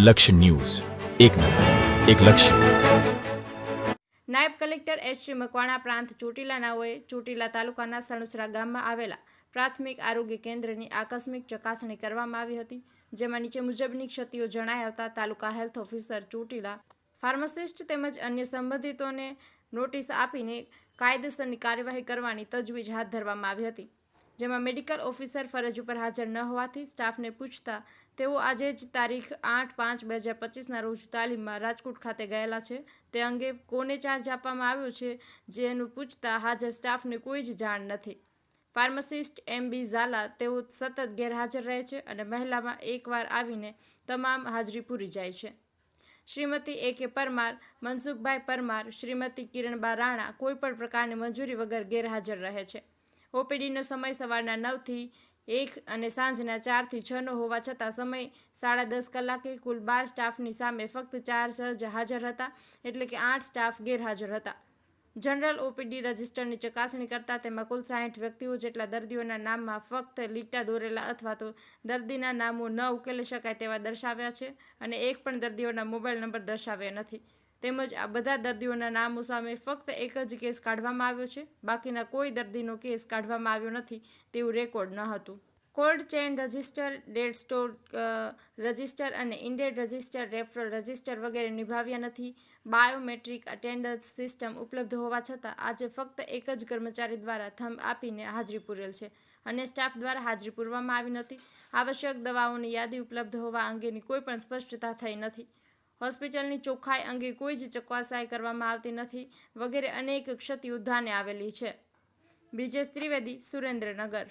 લક્ષ્ય ન્યૂઝ. એક નજર, એક લક્ષ્ય. નાયબ કલેક્ટર એચ મકવાણા પ્રાંત ચોટીલા નાઓએ ચોટીલા તાલુકાના સણુસરા ગામમાં આવેલા પ્રાથમિક આરોગ્ય કેન્દ્રની આકસ્મિક ચકાસણી કરવામાં આવી હતી, જેમાં નીચે મુજબની ક્ષતિઓ જણાઈ આવતા taluka health officer Chotila pharmacist તેમજ અન્ય સંબંધિતોને નોટિસ આપીને કાયદેસરની કાર્યવાહી કરવાની તજવીજ હાથ ધરવામાં આવી હતી, જેમાં મેડિકલ ઓફિસર ફરજ ઉપર હાજર ન હોવાથી સ્ટાફને પૂછતા તેઓ આજે જ તારીખ આઠ પાંચ બે હજાર પચીસના રોજ તાલીમમાં રાજકોટ ખાતે ગયેલા છે. તે અંગે કોને ચાર્જ આપવામાં આવ્યો છે જેનું પૂછતા હાજર સ્ટાફને કોઈ જ જાણ નથી. ફાર્માસિસ્ટ એમ બી ઝાલા તેઓ સતત ગેરહાજર રહે છે અને મહિલામાં એકવાર આવીને તમામ હાજરી પૂરી જાય છે. શ્રીમતી એ કે પરમાર, મનસુખભાઈ પરમાર, શ્રીમતી કિરણબા રાણા કોઈપણ પ્રકારની મંજૂરી વગર ગેરહાજર રહે છે. ઓપીડીનો સમય સવારના નવથી એક અને સાંજના ચારથી છનો હોવા છતાં સમય સાડા દસ કલાકે કુલ બાર સ્ટાફની સામે ફક્ત ચાર સહજ હાજર હતા, એટલે કે આઠ સ્ટાફ ગેરહાજર હતા. જનરલ ઓપીડી રજિસ્ટરની ચકાસણી કરતાં તેમાં કુલ સાહીઠ વ્યક્તિઓ જેટલા દર્દીઓના નામમાં ફક્ત લીટા દોરેલા અથવા તો દર્દીના નામો ન ઉકેલી શકાય તેવા દર્શાવ્યા છે અને એક પણ દર્દીઓના મોબાઈલ નંબર દર્શાવ્યા નથી. તેમજ આ બધા દર્દીઓના નામો સામે ફક્ત એક જ કેસ કાઢવામાં આવ્યો છે. બાકીના કોઈ દર્દીનો કેસ કાઢવામાં આવ્યો નથી તેવું રેકોર્ડ ન હતું. Cold chain register, dead store register અને ઇન્ડેડ રજિસ્ટર, રેફરલ રજિસ્ટર વગેરે નિભાવ્યા નથી. બાયોમેટ્રિક અટેન્ડન્સ સિસ્ટમ ઉપલબ્ધ હોવા છતાં આજે ફક્ત એક જ કર્મચારી દ્વારા થંભ આપીને હાજરી પૂરેલ છે અને સ્ટાફ દ્વારા હાજરી પૂરવામાં આવી નથી. આવશ્યક દવાઓની યાદી ઉપલબ્ધ હોવા અંગેની કોઈ પણ સ્પષ્ટતા થઈ નથી. હોસ્પિટલની ચોખ્ખાઈ અંગે કોઈ જ ચકવાસાઈ કરવામાં આવતી નથી. વગેરે અનેક ક્ષતિઓ ધ્યાને આવેલી છે. બ્રિજેશ ત્રિવેદી, સુરેન્દ્રનગર.